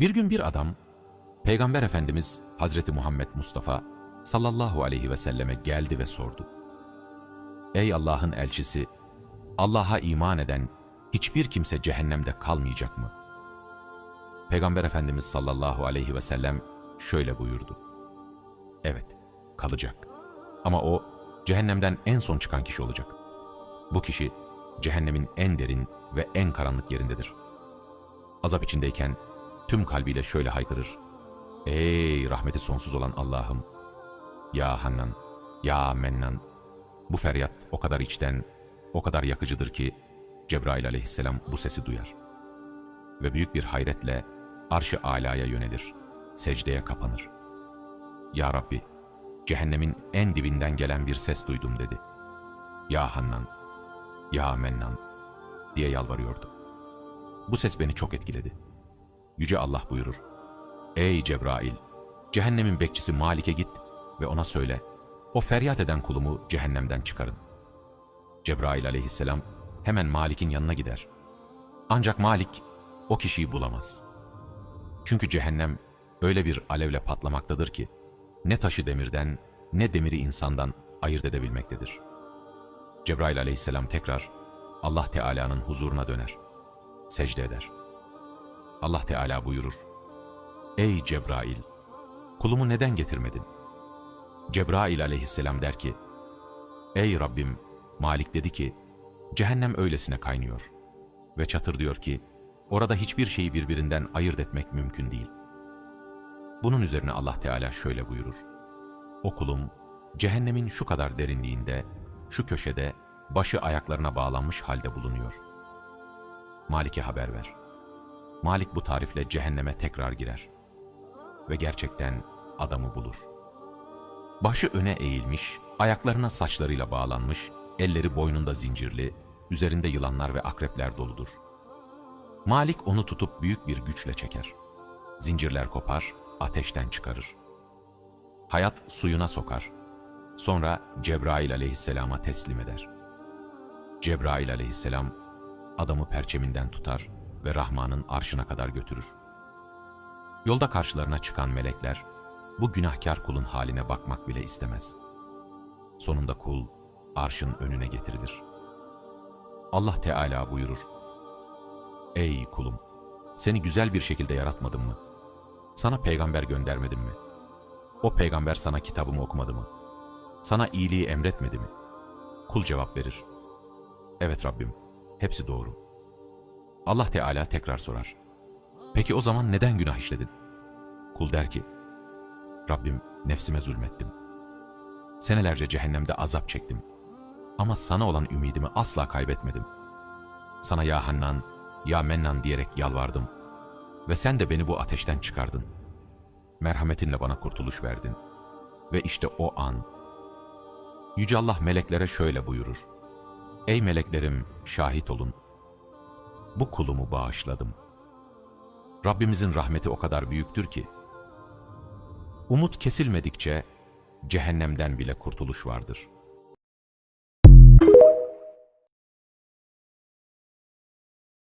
Bir gün bir adam, Peygamber Efendimiz Hazreti Muhammed Mustafa sallallahu aleyhi ve selleme geldi ve sordu. Ey Allah'ın elçisi, Allah'a iman eden hiçbir kimse cehennemde kalmayacak mı? Peygamber Efendimiz sallallahu aleyhi ve sellem şöyle buyurdu. Evet, kalacak. Ama o cehennemden en son çıkan kişi olacak. Bu kişi cehennemin en derin ve en karanlık yerindedir. Azap içindeyken tüm kalbiyle şöyle haykırır. Ey rahmeti sonsuz olan Allah'ım! Ya Hannan, Ya Mennan! Bu feryat o kadar içten, o kadar yakıcıdır ki Cebrail aleyhisselam bu sesi duyar. Ve büyük bir hayretle arş-ı alaya yönelir, secdeye kapanır. Ya Rabbi, cehennemin en dibinden gelen bir ses duydum dedi. Ya Hannan, Ya Mennan diye yalvarıyordu. Bu ses beni çok etkiledi. Yüce Allah buyurur. Ey Cebrail! Cehennemin bekçisi Malik'e git ve ona söyle. O feryat eden kulumu cehennemden çıkarın. Cebrail aleyhisselam hemen Malik'in yanına gider. Ancak Malik o kişiyi bulamaz. Çünkü cehennem öyle bir alevle patlamaktadır ki ne taşı demirden ne demiri insandan ayırt edebilmektedir. Cebrail aleyhisselam tekrar Allah Teala'nın huzuruna döner. Secde eder. Allah Teala buyurur. Ey Cebrail! Kulumu neden getirmedin? Cebrail aleyhisselam der ki, Ey Rabbim! Malik dedi ki, cehennem öylesine kaynıyor. Ve çatır diyor ki, orada hiçbir şeyi birbirinden ayırt etmek mümkün değil. Bunun üzerine Allah Teala şöyle buyurur. O kulum, cehennemin şu kadar derinliğinde, şu köşede, başı ayaklarına bağlanmış halde bulunuyor. Malik'e haber ver. Malik bu tarifle cehenneme tekrar girer. Ve gerçekten adamı bulur. Başı öne eğilmiş, ayaklarına saçlarıyla bağlanmış, elleri boynunda zincirli, üzerinde yılanlar ve akrepler doludur. Malik onu tutup büyük bir güçle çeker. Zincirler kopar, ateşten çıkarır. Hayat suyuna sokar. Sonra Cebrail aleyhisselama teslim eder. Cebrail aleyhisselam adamı perçeminden tutar ve Rahman'ın arşına kadar götürür. Yolda karşılarına çıkan melekler, bu günahkar kulun haline bakmak bile istemez. Sonunda kul, arşın önüne getirilir. Allah Teala buyurur, Ey kulum! Seni güzel bir şekilde yaratmadım mı? Sana peygamber göndermedim mi? O peygamber sana kitabımı okumadı mı? Sana iyiliği emretmedi mi? Kul cevap verir. Evet Rabbim, hepsi doğru. Allah Teala tekrar sorar. Peki o zaman neden günah işledin? Kul der ki, Rabbim nefsime zulmettim. Senelerce cehennemde azap çektim. Ama sana olan ümidimi asla kaybetmedim. Sana ya Hannan, ya Mennan diyerek yalvardım. Ve sen de beni bu ateşten çıkardın. Merhametinle bana kurtuluş verdin. Ve işte o an. Yüce Allah meleklere şöyle buyurur. Ey meleklerim şahit olun. Bu kulumu bağışladım. Rabbimizin rahmeti o kadar büyüktür ki, umut kesilmedikçe cehennemden bile kurtuluş vardır.